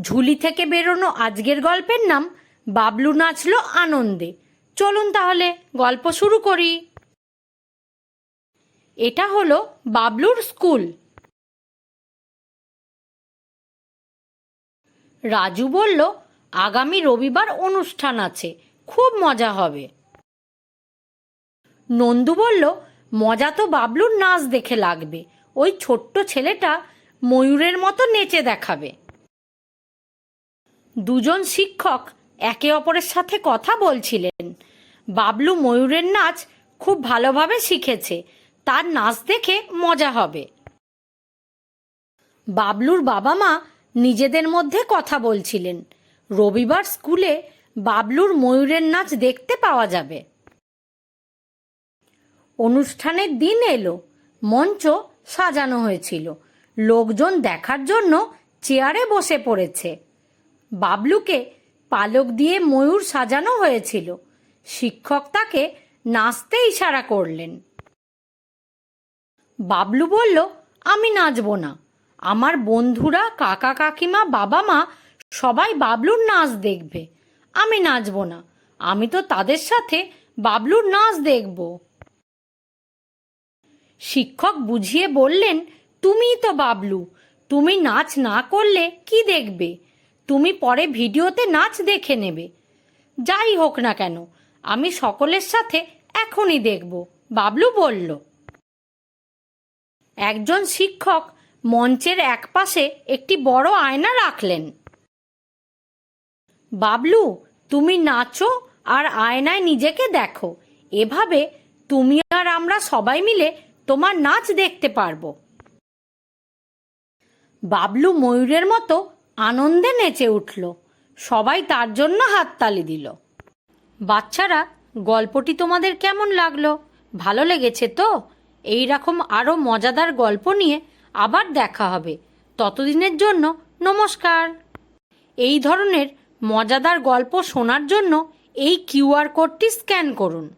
ঝুলি থেকে বেরোনো আজকের গল্পের নাম বাবলু নাচলো আনন্দে। চলুন তাহলে গল্প শুরু করি। এটা হলো বাবলুর স্কুল। রাজু বলল, আগামী রবিবার অনুষ্ঠান আছে, খুব মজা হবে। নন্দু বলল, মজা তো বাবলুর নাচ দেখে লাগবে। ওই ছোট্ট ছেলেটা ময়ূরের মতো নেচে দেখাবে। দুজন শিক্ষক একে অপরের সাথে কথা বলছিলেন। বাবলু ময়ূরের নাচ খুব ভালোভাবে শিখেছে। তার নাচ দেখে মজা হবে। বাবলুর বাবা মা নিজেদের মধ্যে কথা বলছিলেন। রবিবার স্কুলে বাবলুর ময়ূরের নাচ দেখতে পাওয়া যাবে। অনুষ্ঠানের দিন এলো। মঞ্চ সাজানো হয়েছিল। লোকজন দেখার জন্য চেয়ারে বসে পড়েছে। বাবলুকে পালক দিয়ে ময়ূর সাজানো হয়েছিল। শিক্ষক তাকে নাচতে ইশারা করলেন। বাবলু বলল, আমি নাচব না। আমার বন্ধুরা, কাকা কাকিমা, বাবা মা সবাই বাবলুর নাচ দেখবে। আমি নাচব না। আমি তো তাদের সাথে বাবলুর নাচ দেখব। শিক্ষক বুঝিয়ে বললেন, তুমিই তো বাবলু। তুমি নাচ না করলে কি দেখবে? তুমি পরে ভিডিওতে নাচ দেখে নেবে। যাই হোক না কেন, আমি সকলের সাথে এখনই দেখব, বাবলু বলল। একজন শিক্ষক মঞ্চের একপাশে একটি বড় আয়না রাখলেন। বাবলু, তুমি নাচো আর আয়নায় নিজেকে দেখো। এভাবে তুমি আর আমরা সবাই মিলে তোমার নাচ দেখতে পারব। বাবলু ময়ূরের মতো আনন্দে নেচে উঠল। সবাই তার জন্য হাততালি দিল। বাচ্চারা, গল্পটি তোমাদের কেমন লাগল? ভালো লেগেছে তো? এই রকম আরও মজাদার গল্প নিয়ে আবার দেখা হবে। ততদিনের জন্য নমস্কার। এই ধরনের মজাদার গল্প শোনার জন্য এই কিউআর কোডটি স্ক্যান করুন।